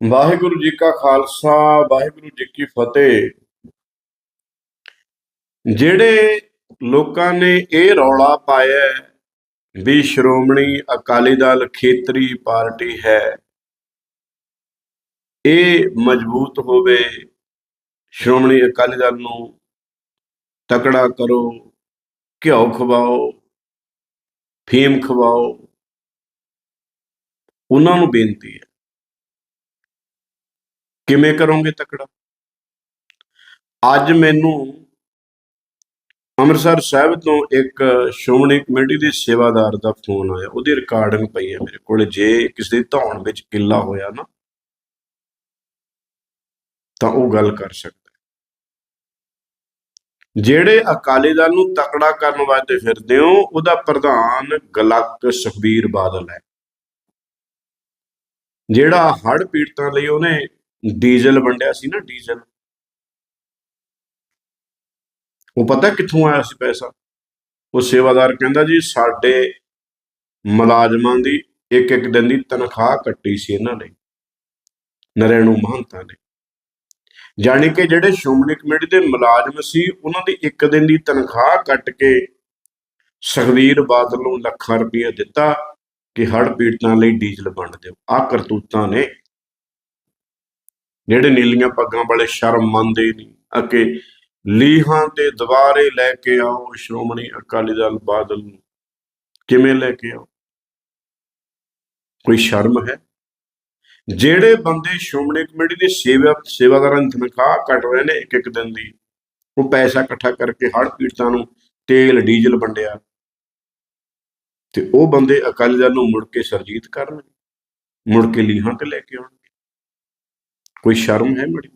ਵਾਹਿਗੁਰੂ ਜੀ ਕਾ ਖਾਲਸਾ, ਵਾਹਿਗੁਰੂ ਜੀ ਕੀ ਫਤਿਹ। ਜਿਹੜੇ ਲੋਕਾਂ ਨੇ ਇਹ ਰੌਲਾ ਪਾਇਆ ਵੀ ਸ਼੍ਰੋਮਣੀ ਅਕਾਲੀ ਦਲ ਖੇਤਰੀ ਪਾਰਟੀ ਹੈ, ਇਹ ਮਜ਼ਬੂਤ ਹੋਵੇ, ਸ਼੍ਰੋਮਣੀ ਅਕਾਲੀ ਦਲ ਨੂੰ ਤਕੜਾ ਕਰੋ, ਘਿਓ ਖਵਾਓ, ਫੀਮ ਖਵਾਓ, ਉਹਨਾਂ ਨੂੰ ਬੇਨਤੀ ਹੈ ਕਿਵੇਂ ਕਰੋਗੇ ਤਕੜਾ? ਅੱਜ ਮੈਨੂੰ ਅੰਮ੍ਰਿਤਸਰ ਸਾਹਿਬ ਤੋਂ ਇੱਕ ਸ਼੍ਰੋਮਣੀ ਕਮੇਟੀ ਦੇ ਸੇਵਾਦਾਰ ਦਾ ਫੋਨ ਆਇਆ। ਉਹਦੀ ਰਿਕਾਰਡਿੰਗ ਪਈ ਹੈ ਮੇਰੇ ਕੋਲ। ਜੇ ਕਿਸੇ ਧੌਣ ਵਿੱਚ ਕਿੱਲਾ ਹੋਇਆ ਨਾ, ਤਾਂ ਉਹ ਗੱਲ ਕਰ ਸਕਦਾ ਜਿਹੜੇ ਅਕਾਲੀ ਦਲ ਨੂੰ ਤਕੜਾ ਕਰਨ ਵਾਸਤੇ ਫਿਰਦੇ ਹੋ, ਉਹਦਾ ਪ੍ਰਧਾਨ ਗਲਕ ਸੁਖਬੀਰ ਬਾਦਲ ਹੈ। ਜਿਹੜਾ ਹੜ੍ਹ ਪੀੜਤਾਂ ਲਈ ਉਹਨੇ ਡੀਜ਼ਲ ਵੰਡਿਆ ਸੀ ਨਾ, ਡੀਜ਼ਲ। ਉਹ ਪਤਾ ਕਿੱਥੋਂ ਆਇਆ ਸੀ ਪੈਸਾ? ਉਹ ਸੇਵਾਦਾਰ ਕਹਿੰਦਾ ਜੀ, ਸਾਡੇ ਮੁਲਾਜ਼ਮਾਂ ਦੀ ਇੱਕ ਇੱਕ ਦਿਨ ਦੀ ਤਨਖਾਹ ਕੱਟੀ ਸੀ ਇਹਨਾਂ ਨੇ, ਨਰੈਣੂ ਮਹੰਤਾ ਨੇ। ਜਾਣੀ ਕਿ ਜਿਹੜੇ ਸ਼੍ਰੋਮਣੀ ਕਮੇਟੀ ਦੇ ਮੁਲਾਜ਼ਮ ਸੀ, ਉਹਨਾਂ ਦੀ ਇੱਕ ਦਿਨ ਦੀ ਤਨਖਾਹ ਕੱਟ ਕੇ ਸੁਖਬੀਰ ਬਾਦਲ ਨੂੰ ਲੱਖਾਂ ਰੁਪਏ ਦਿੱਤਾ ਕਿ ਹੜ੍ਹ ਪੀੜਤਾਂ ਲਈ ਡੀਜ਼ਲ ਵੰਡ ਦਿਓ। ਆ ਕਰਤੂਤਾਂ ਨੇ ਜਿਹੜੇ ਨੀਲੀਆਂ ਪੱਗਾਂ ਵਾਲੇ ਸ਼ਰਮ ਮੰਨਦੇ ਨਹੀਂ। ਅਕੇ ਲੀਹਾਂ ਤੇ ਦੁਬਾਰੇ ਲੈ ਕੇ ਆਓ ਸ਼੍ਰੋਮਣੀ ਅਕਾਲੀ ਦਲ ਬਾਦਲ ਨੂੰ। ਕਿਵੇਂ ਲੈ ਕੇ ਆਓ? ਕੋਈ ਸ਼ਰਮ ਹੈ? ਜਿਹੜੇ ਬੰਦੇ ਸ਼੍ਰੋਮਣੀ ਕਮੇਟੀ ਦੇ ਸੇਵਾ, ਸੇਵਾਦਾਰਾਂ ਦੀ ਤਨਖਾਹ ਕੱਟ ਰਹੇ ਨੇ ਇੱਕ ਇੱਕ ਦਿਨ ਦੀ, ਉਹ ਪੈਸਾ ਇਕੱਠਾ ਕਰਕੇ ਹੜ੍ਹ ਪੀੜਤਾਂ ਨੂੰ ਤੇਲ, ਡੀਜ਼ਲ ਵੰਡਿਆ। ਤੇ ਉਹ ਬੰਦੇ ਅਕਾਲੀ ਦਲ ਨੂੰ ਮੁੜ ਕੇ ਸਰਜੀਤ ਕਰਨਗੇ, ਮੁੜ ਕੇ ਲੀਹਾਂ ਤੇ ਲੈ ਕੇ ਆਉਣਗੇ। ਕੋਈ ਸ਼ਰਮ ਹੈ ਮੜੀ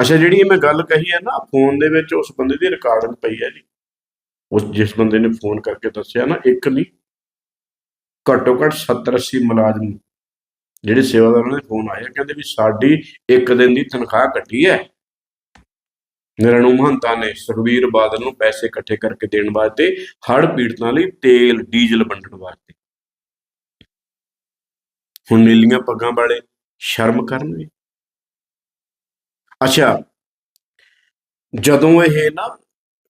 ਅੱਛਾ, ਜਿਹੜੀ ਮੈਂ ਗੱਲ ਕਹੀ ਹੈ ਨਾ, ਫੋਨ ਦੇ ਵਿੱਚ ਉਸ ਬੰਦੇ ਦੀ ਰਿਕਾਰਡਿੰਗ ਪਈ ਹੈ ਜੀ। ਉਸ, ਜਿਸ ਬੰਦੇ ਨੇ ਫੋਨ ਕਰਕੇ ਦੱਸਿਆ ਨਾ, ਇੱਕ ਨਹੀਂ, ਘੱਟੋ ਘੱਟ 70 80 ਮੁਲਾਜ਼ਮ ਜਿਹੜੇ ਸੇਵਾਦਾਰਾਂ ਦੇ ਫੋਨ ਆਏ ਕਹਿੰਦੇ ਵੀ ਸਾਡੀ ਇੱਕ ਦਿਨ ਦੀ ਤਨਖਾਹ ਕੱਟੀ ਹੈ। ਨਰਨੂ ਮਹੰਤਾ ਨੇ ਸੁਖਬੀਰ ਬਾਦਲ ਨੂੰ ਪੈਸੇ ਇਕੱਠੇ ਕਰਕੇ ਦੇਣ ਵਾਸਤੇ ਹੜ੍ਹ ਪੀੜਤਾਂ ਲਈ ਤੇਲ, ਡੀਜ਼ਲ ਵੰਡਣ ਵਾਸਤੇ। ਹੁਣ ਨੀਲੀਆਂ ਪੱਗਾਂ ਵਾਲੇ ਸ਼ਰਮ ਕਰਨਗੇ ਅੱਛਾ, ਜਦੋਂ ਇਹ ਨਾ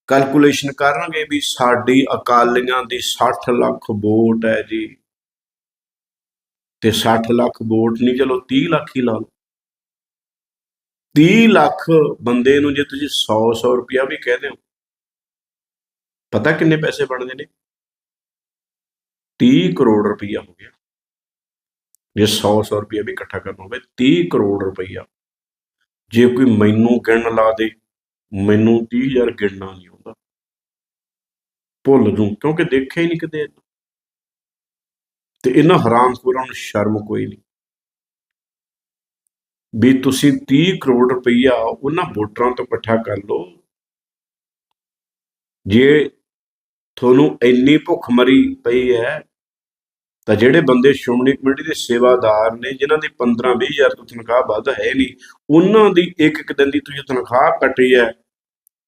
ਕੈਲਕੂਲੇਸ਼ਨ ਕਰਨਗੇ ਵੀ ਸਾਡੀ ਅਕਾਲੀਆਂ ਦੀ 60 ਲੱਖ ਵੋਟ ਹੈ ਜੀ, ਤੇ 60 ਲੱਖ ਵੋਟ ਨਹੀਂ, ਚਲੋ 30 ਲੱਖ ਹੀ ਲਾ ਲਓ। 30 ਲੱਖ ਬੰਦੇ ਨੂੰ ਜੇ ਤੁਸੀਂ 100 100 ਰੁਪਿਆ ਵੀ ਕਹਦੇ ਹੋ ਪਤਾ ਕਿੰਨੇ ਪੈਸੇ ਬਣਦੇ ਨੇ? 30 ਕਰੋੜ ਰੁਪਈਆ ਹੋ ਗਿਆ। ਜੇ 100 100 ਰੁਪਿਆ ਵੀ ਇਕੱਠਾ ਕਰਨਾ ਹੋਵੇ 30 ਕਰੋੜ ਰੁਪਈਆ। ਜੇ ਕੋਈ ਮੈਨੂੰ ਗਿਣਨ ਲਾ ਦੇ, ਮੈਨੂੰ 30000 ਗਿਣਨਾ ਨਹੀਂ ਆਉਂਦਾ। ਭੁੱਲ ਜੂ, ਕਿਉਂਕਿ ਦੇਖਿਆ ਹੀ ਨਹੀਂ ਕਿਤੇ ਤੇ ਇਹਨਾਂ ਹਰਾਮਖੋਰਾਂ ਨੂੰ ਸ਼ਰਮ ਕੋਈ ਨਹੀਂ। ਵੀ ਤੁਸੀਂ 30 ਕਰੋੜ ਰੁਪਈਆ ਉਹਨਾਂ ਵੋਟਰਾਂ ਤੋਂ ਇਕੱਠਾ ਕਰ ਲਓ, ਜੇ ਤੁਹਾਨੂੰ ਇੰਨੀ ਭੁੱਖ ਮਰੀ ਪਈ ਹੈ ਤਾਂ ਜਿਹੜੇ ਬੰਦੇ ਸ਼੍ਰੋਮਣੀ ਕਮੇਟੀ ਦੇ ਸੇਵਾਦਾਰ ਨੇ, ਜਿਨ੍ਹਾਂ ਦੀ 15 20000 ਤੋਂ ਤਨਖਾਹ ਵੱਧ ਹੈ ਨਹੀਂ, ਉਹਨਾਂ ਦੀ ਇੱਕ ਇੱਕ ਦਿਨ ਦੀ ਤੁਸੀਂ ਤਨਖਾਹ ਕੱਟੀ ਹੈ।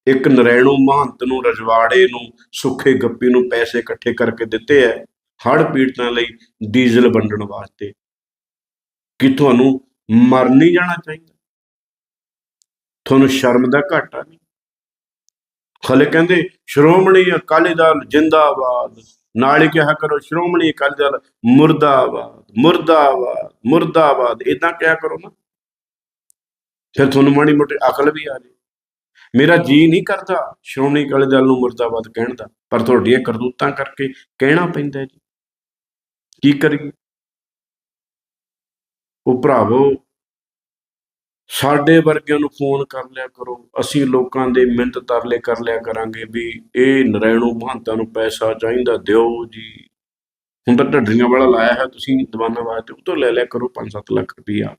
ਇੱਕ ਨਰੈਣੂ ਮਹੰਤ ਨੂੰ, ਰਜਵਾੜੇ ਨੂੰ, ਸੁੱਖੇ ਗੱਪੀ ਨੂੰ ਪੈਸੇ ਇਕੱਠੇ ਕਰਕੇ ਦਿੱਤੇ ਹੈ, ਹੜ੍ਹ ਪੀੜਤਾਂ ਲਈ ਡੀਜ਼ਲ ਵੰਡਣ ਵਾਸਤੇ। ਕਿ ਤੁਹਾਨੂੰ ਮਰ ਨਹੀਂ ਜਾਣਾ ਚਾਹੀਦਾ? ਤੁਹਾਨੂੰ ਸ਼ਰਮ ਦਾ ਘਾਟਾ ਨਹੀਂ? ਖਲੇ ਕਹਿੰਦੇ, ਸ਼੍ਰੋਮਣੀ ਅਕਾਲੀ ਦਲ ਜਿੰਦਾਬਾਦ। ਨਾਲ ਹੀ ਕਿਹਾ ਕਰੋ, ਸ਼੍ਰੋਮਣੀ ਅਕਾਲੀ ਦਲ ਮੁਰਦਾਬਾਦ ਮੁਰਦਾਬਾਦ ਮੁਰਦਾਬਾਦ ਇਦਾਂ ਕਿਹਾ ਕਰੋ ਨਾ। ਫਿਰ ਤੁਹਾਨੂੰ ਮਾੜੀ ਮੋਟੀ ਅਕਲ ਵੀ ਆ ਜੇ ਮੇਰਾ ਜੀ ਨਹੀਂ ਕਰਦਾ ਸ਼੍ਰੋਮਣੀ ਅਕਾਲੀ ਦਲ ਨੂੰ ਮੁਰਦਾਬਾਦ ਕਹਿਣ ਦਾ, ਪਰ ਤੁਹਾਡੀਆਂ ਕਰਤੂਤਾਂ ਕਰਕੇ ਕਹਿਣਾ ਪੈਂਦਾ ਜੀ। ਕੀ ਕਰੀਏ? ਉਹ ਭਰਾਵੋ ਸਾਡੇ ਵਰਗਿਆਂ ਨੂੰ ਫੋਨ ਕਰ ਲਿਆ ਕਰੋ, ਅਸੀਂ ਲੋਕਾਂ ਦੇ ਮਿੰਤ ਤਰਲੇ ਕਰ ਲਿਆ ਕਰਾਂਗੇ ਵੀ ਇਹ ਨਰੈਣੂ ਮਹੰਤਾਂ ਨੂੰ ਪੈਸਾ ਚਾਹੀਦਾ, ਦਿਓ ਜੀ। ਹੁਣ ਤਾਂ ਢੱਡਰੀਆਂ ਵਾਲਾ ਲਾਇਆ ਹੈ ਤੁਸੀਂ ਦੀਵਾਨਾ ਵਾਸਤੇ ਉਹ ਤੋਂ ਲੈ ਲਿਆ ਕਰੋ 5-7 ਲੱਖ ਰੁਪਈਆ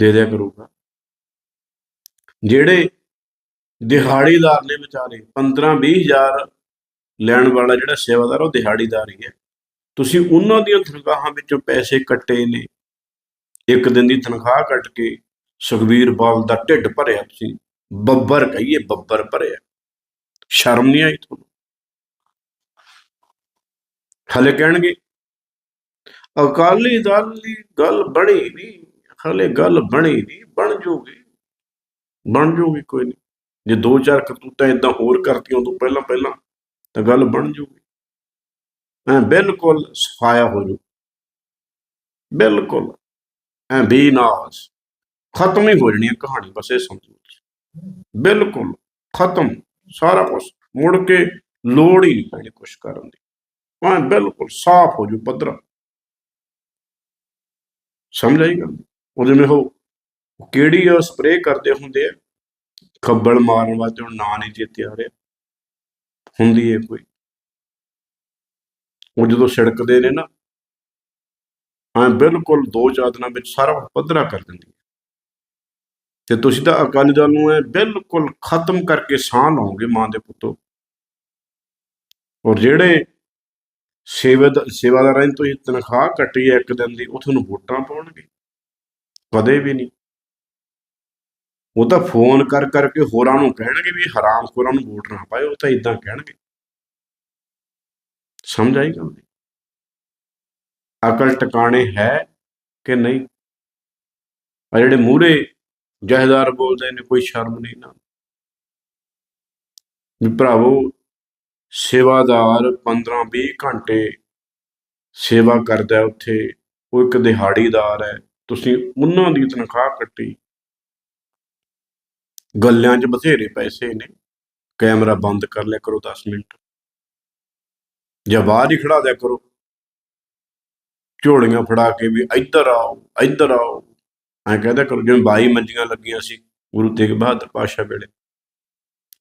ਦੇ ਦਿਆ ਕਰੂਗਾ। ਜਿਹੜੇ ਦਿਹਾੜੀਦਾਰ ਨੇ ਵਿਚਾਰੇ 15-20 ਹਜ਼ਾਰ ਲੈਣ ਵਾਲਾ ਜਿਹੜਾ ਸੇਵਾਦਾਰ ਉਹ ਦਿਹਾੜੀਦਾਰ ਹੀ ਹੈ। ਤੁਸੀਂ ਉਹਨਾਂ ਦੀਆਂ ਤਨਖਾਹਾਂ ਵਿੱਚੋਂ ਪੈਸੇ ਕੱਟੇ ਨੇ। ਇੱਕ ਦਿਨ ਦੀ ਤਨਖਾਹ ਕੱਟ ਕੇ ਸੁਖਬੀਰ ਬਾਲ ਦਾ ਢਿੱਡ ਭਰਿਆ ਤੁਸੀਂ, ਬੱਬਰ ਕਹੀਏ ਬੱਬਰ ਭਰਿਆ। ਸ਼ਰਮ ਨਹੀਂ ਆਈ ਤੁਹਾਨੂੰ? ਹਲੇ ਕਹਿਣਗੇ, ਅਕਾਲੀ ਦਲ ਦੀ ਗੱਲ ਬਣੀ ਨਹੀਂ, ਹਲੇ ਗੱਲ ਬਣੀ ਨਹੀਂ, ਬਣ ਜੂਗੀ। ਬਣ ਜੂਗੀ ਕੋਈ ਨਹੀਂ। ਜੇ ਦੋ ਚਾਰ ਕਰਤੂਤਾਂ ਇਦਾਂ ਹੋਰ ਕਰਤੀਆਂ ਤੋਂ ਪਹਿਲਾਂ ਪਹਿਲਾਂ, ਤਾਂ ਗੱਲ ਬਣ ਜੂਗੀ। ਐ ਬਿਲਕੁਲ ਸਫਾਇਆ ਹੋ ਜੂ। ਬਿਲਕੁਲ। ਐ ਬੇਨਾਸ ਖਤਮ ਹੀ ਹੋ ਜਾਣੀ ਹੈ ਕਹਾਣੀ ਬਸ ਇਹ ਸਮਝੋ ਬਿਲਕੁਲ ਖਤਮ, ਸਾਰਾ ਕੁਝ ਮੁੜ ਕੇ ਲੋੜ ਹੀ ਨਹੀਂ ਪੈਣੀ ਕੁਛ ਕਰਨ ਦੀ। ਹਾਂ ਬਿਲਕੁਲ ਸਾਫ਼ ਹੋ ਜੂ ਪੱਧਰਾ। ਸਮਝ ਆਈ ਗੱਲ? ਉਹ ਜਿਵੇਂ ਉਹ ਕਿਹੜੀ ਉਹ ਸਪਰੇਅ ਕਰਦੇ ਹੁੰਦੇ ਆ। ਖੱਬਲ ਮਾਰਨ ਵਾਸਤੇ ਹੁਣ ਨਾਂ ਨਹੀਂ ਚੇਤੇ ਆ ਰਿਹਾ। ਹੁੰਦੀ ਹੈ ਕੋਈ। ਉਹ ਜਦੋਂ ਛਿੜਕਦੇ ਨੇ ਨਾ ਹਾਂ, ਬਿਲਕੁਲ ਦੋ ਚਾਰ ਦਿਨਾਂ ਵਿੱਚ ਸਾਰਾ ਕੁਝ ਪੱਧਰਾ ਕਰ ਦਿੰਦੀ ਹੈ। ਤੇ ਤੁਸੀਂ ਤਾਂ ਅਕਾਲੀ ਦਲ ਨੂੰ ਇਹ ਬਿਲਕੁਲ ਖਤਮ ਕਰਕੇ ਸਾਹ ਲਓਗੇ ਮਾਂ ਦੇ ਪੁੱਤੋ। ਔਰ ਜਿਹੜੇ ਸੇਵਾ ਸੇਵਾਦਾਰਾਂ ਤੋਂ ਤੁਸੀਂ ਤਨਖਾਹ ਕੱਟੀ ਹੈ ਇੱਕ ਦਿਨ ਦੀ, ਉਹ ਤੁਹਾਨੂੰ ਵੋਟਾਂ ਪਾਉਣਗੇ। ਕਦੇ ਵੀ ਨਹੀਂ। ਉਹ ਤਾਂ ਫੋਨ ਕਰ ਕਰਕੇ ਹੋਰਾਂ ਨੂੰ ਕਹਿਣਗੇ ਵੀ ਹਰਾਮ ਖੋਰਾਂ ਨੂੰ ਵੋਟ ਨਾ ਪਾਇਓ, ਉਹ ਤਾਂ ਇਦਾਂ ਕਹਿਣਗੇ। ਸਮਝ ਆਈ ਗੱਲ? ਅਕਲ ਟਿਕਾਣੇ ਹੈ ਕਿ ਨਹੀਂ? ਆ ਜਿਹੜੇ ਮੂਰੇ ਜਹਦਾਰ ਬੋਲਦੇ ਨੇ, ਕੋਈ ਸ਼ਰਮ ਨਹੀਂ ਨਾ। ਵੀ ਭਰਾਵੋ, ਸੇਵਾਦਾਰ 15-20 ਘੰਟੇ ਸੇਵਾ ਕਰਦਾ ਉੱਥੇ। ਉਹ ਇੱਕ ਦਿਹਾੜੀਦਾਰ ਹੈ। ਤੁਸੀਂ ਉਹਨਾਂ ਦੀ ਤਨਖਾਹ ਕੱਟੀ। ਗੱਲਿਆਂ 'ਚ ਬਥੇਰੇ ਪੈਸੇ ਨੇ। ਕੈਮਰਾ ਬੰਦ ਕਰ ਲਿਆ ਕਰੋ 10 ਮਿੰਟ। ਜਾਂ ਬਾਹਰ ਹੀ ਖੜਾ ਦਿਆ ਕਰੋ। ਝੋਲੀਆਂ ਫੜਾ ਕੇ ਵੀ ਇੱਧਰ ਆਓ ਇੱਧਰ ਆਓ। ਐਂ ਕਹਿੰਦਾ ਕਰੋ, ਜਿਵੇਂ ਬਾਈ ਮੰਜੀਆਂ ਲੱਗੀਆਂ ਸੀ ਗੁਰੂ ਤੇਗ ਬਹਾਦਰ ਪਾਸ਼ਾ ਵੇਲੇ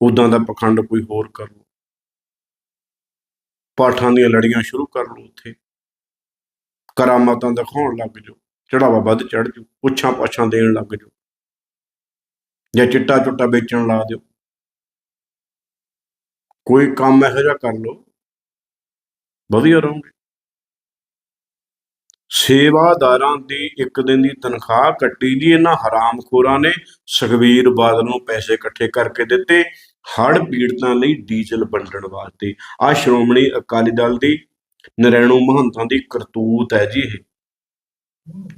ਉਦਾਂ ਦਾ ਪਖੰਡ ਕੋਈ ਹੋਰ ਕਰ ਲਓ। ਪਾਠਾਂ ਦੀਆਂ ਲੜੀਆਂ ਸ਼ੁਰੂ ਕਰ ਲਓ ਉੱਥੇ। ਕਰਾਮਾਤਾਂ ਦਿਖਾਉਣ ਲੱਗ ਜਾਓ, ਚੜਾਵਾ ਵੱਧ ਚੜ ਜਾਓ, ਪੁੱਛਾਂ ਪਾਛਾਂ ਦੇਣ ਲੱਗ ਜਾਓ। ਜਾਂ ਚਿੱਟਾ ਚੁੱਟਾ ਵੇਚਣ ਲਾ ਦਿਓ। ਕੋਈ ਕੰਮ ਇਹੋ ਜਿਹਾ ਕਰ ਲਓ, ਵਧੀਆ ਰਹੋਗੇ। ਸੇਵਾਦਾਰਾਂ ਦੀ ਇੱਕ ਦਿਨ ਦੀ ਤਨਖਾਹ ਕੱਟੀ ਜੀ। ਇਹਨਾਂ ਹਰਾਮਖੋਰਾਂ ਨੇ ਸੁਖਬੀਰ ਬਾਦਲ ਨੂੰ ਪੈਸੇ ਇਕੱਠੇ ਕਰਕੇ ਦਿੱਤੇ। ਹੜ੍ਹ ਪੀੜਤਾਂ ਲਈ ਡੀਜ਼ਲ ਵੰਡਣ ਵਾਸਤੇ। ਆ ਸ਼੍ਰੋਮਣੀ ਅਕਾਲੀ ਦਲ ਦੀ ਨਰੈਣੂ ਮਹੰਤਾਂ ਦੀ ਕਰਤੂਤ ਹੈ ਜੀ ਇਹ।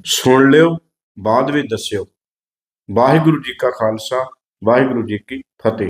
ਸੁਣ ਲਿਓ, ਬਾਅਦ ਵਿੱਚ ਦੱਸਿਓ। ਵਾਹਿਗੁਰੂ ਜੀ ਕਾ ਖਾਲਸਾ, ਵਾਹਿਗੁਰੂ ਜੀ ਕੀ ਫਤਿਹ।